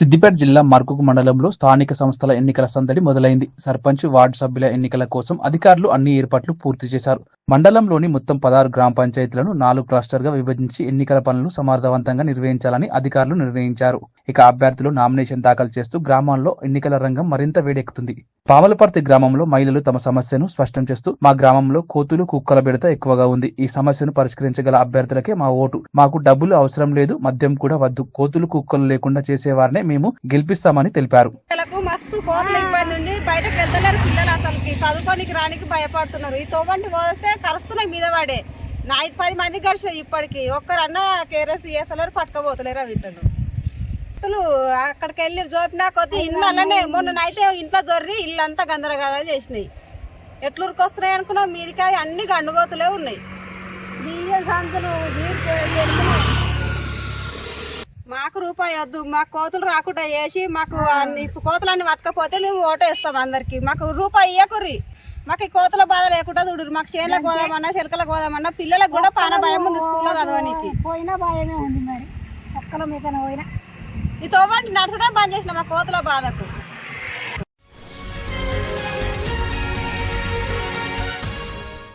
సిద్దిపేట జిల్లా మర్కుకు మండలంలో స్థానిక సంస్థల ఎన్నికల సందడి మొదలైంది. సర్పంచ్ వార్డు సభ్యుల ఎన్నికల కోసం అధికారులు అన్ని ఏర్పాట్లు పూర్తి చేశారు. మండలంలోని మొత్తం పదహారు గ్రామ పంచాయతీలను నాలుగు క్లస్టర్గా విభజించి ఎన్నికల పనులను సమర్థవంతంగా నిర్వహించాలని అధికారులు నిర్ణయించారు. ఇక అభ్యర్థులు నామినేషన్ దాఖలు చేస్తూ గ్రామాల్లో ఎన్నికల రంగం మరింత వేడెక్కుతుంది. పావలపర్తి గ్రామంలో మహిళలు తమ సమస్యను స్పష్టం చేస్తూ మా గ్రామంలో కోతులు కుక్కల బెడత ఎక్కువగా ఉంది. ఈ సమస్యను పరిష్కరించగల అభ్యర్థులకే మా ఓటు. మాకు డబ్బులు అవసరం లేదు మద్యం కూడా వద్దు. కోతులు కుక్కలు లేకుండా చేసేవారినే మేము గెలిపిస్తామని తెలిపారు. పిల్లలకు మస్తు ఇబ్బంది ఉండి బయట పెద్దలేరు పిల్లలు అసలుకి. చదువుకోనికి రానికి భయపడుతున్నారు. ఈ తోవంటి పోస్తే కరుస్తున్నాయి మీద వాడే నా పది మంది కలిసి ఇప్పటికి. ఒక్కరన్నా కేరస్ చేస్తలేరు పట్టుకోబోతలేరు వీళ్ళను. అసలు అక్కడికి వెళ్ళి జోపినా కొద్ది ఇల్లు అలానే. మొన్న అయితే ఇంట్లో జొర్రి ఇల్లు అంతా గందరగోళాలు చేసినాయి. ఎట్లూరికి వస్తున్నాయి అనుకున్నాం మీదికాయ అన్ని గండుగోతులే ఉన్నాయి. బియ్యం సంతులు మాకు రూపాయి వద్దు మాకు కోతులు రాకుండా చేసి మాకు అన్ని కోతులన్నీ పట్టకపోతే మేము ఓటేస్తాం అందరికి. మాకు రూపాయి ఇయ్యకుర్రి. మాకు ఈ కోతుల బాధ లేకుండా చూడరు మాకు చేనులకు పోదామన్నా చిలకలకు పోదామన్నా పిల్లలకు కూడా పాన భయం ఉంది స్కూల్లో చదవడానికి పోయినా భయమే ఉంది మరి. ఒక్కలో మీకన పోయినా. ఈ తోవంటి నడచడం బంద్ చేసిన మా కోతుల బాధకు.